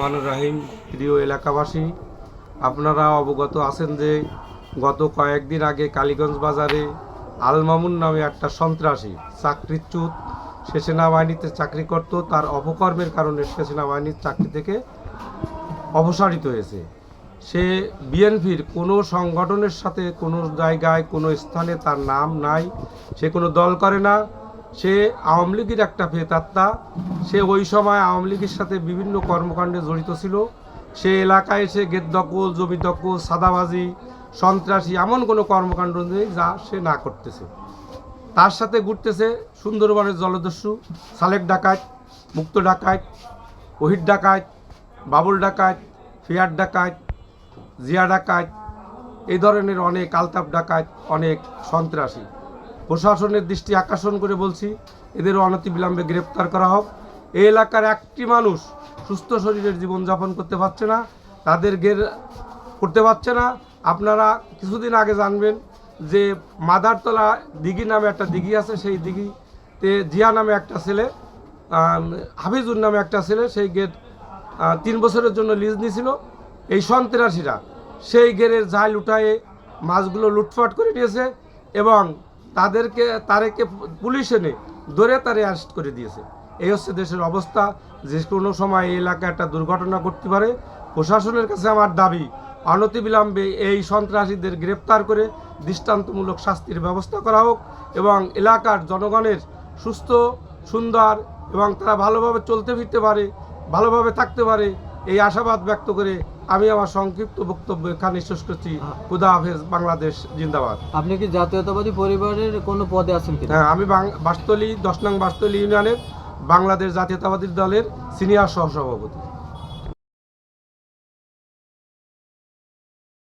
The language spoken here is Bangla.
রহমান রাহিম, প্রিয় এলাকাবাসী, আপনারা অবগত আছেন যে গত কয়েকদিন আগে কালীগঞ্জ বাজারে আলমামুন নামে একটা সন্ত্রাসী চাকরিচ্যুত সে সেনাবাহিনীতে চাকরি করত। তার অপকর্মের কারণে সে সেনাবাহিনীর চাকরি থেকে অপসারিত হয়েছে। সে বিএনপির কোনো সংগঠনের সাথে কোনো জায়গায়, কোনো স্থানে তার নাম নাই। সে কোনো দল করে না। সে আওয়ামী লীগের একটা ভেতাত্মা সে ওই সময় আওয়ামী লীগের সাথে বিভিন্ন কর্মকাণ্ডে জড়িত ছিল। সে এলাকায় এসে গেট দখল, জমি দখল, সাদাবাজি, সন্ত্রাসী এমন কোনো কর্মকাণ্ড নেই যা সে না করতেছে। তার সাথে ঘুরতেছে সুন্দরবনের জলদস্যু, সালেক ডাকাত, মুক্ত ডাকাত ওহিদ ডাকাত, বাবুল ডাকাত, ফিয়ার ডাকাত, জিয়া ডাকাত, এই ধরনের অনেক আলতাপ ডাকাত, অনেক সন্ত্রাসী। প্রশাসনের দৃষ্টি আকর্ষণ করে বলছি, এদের অনতি অনতিবিলম্বে গ্রেপ্তার করা হোক। এই এলাকার একটি মানুষ সুস্থ শরীরের জীবনযাপন করতে পারছে না, তাদের গের করতে পারছে না। আপনারা কিছুদিন আগে জানবেন যে মাদারতলা দিঘি নামে একটা দিঘি আছে, সেই দিঘিতে জিয়া নামে একটা ছেলে হাফিজুর নামে একটা ছেলে, সেই গেট তিন বছরের জন্য লিজ নিয়েছিল এই সন্ত্রাসীরা সেই গেরের জাল উঠায়ে মাছগুলো লুটপাট করে নিয়েছে এবং তাদেরকে, তারেকে পুলিশ এনে ধরে তারে অ্যারেস্ট করে দিয়েছে। এই হচ্ছে দেশের অবস্থা। যে কোনো সময় এই এলাকায় একটা দুর্ঘটনা করতে পারে। প্রশাসনের কাছে আমার দাবি, অনতিবিলম্বে এই সন্ত্রাসীদের গ্রেপ্তার করে দৃষ্টান্তমূলক শাস্তির ব্যবস্থা করা হোক এবং এলাকার জনগণের সুস্থ, সুন্দর এবং তারা ভালোভাবে চলতে ফিরতে পারে, ভালোভাবে থাকতে পারে। এই আশাবাদ ব্যক্ত করে আমি আমার সংক্ষিপ্ত বক্তব্য এখানে শেষ করছি। খুদা হাফেজ বাংলাদেশ জিন্দাবাদ। আপনি কি জাতীয়তাবাদী পরিবারের কোনো পদে আছেন কি হ্যাঁ আমি বাস্তলি দশ নং বাস্তলি ইউনিয়নের বাংলাদেশ জাতীয়তাবাদী দলের সিনিয়র সহসভাপতি।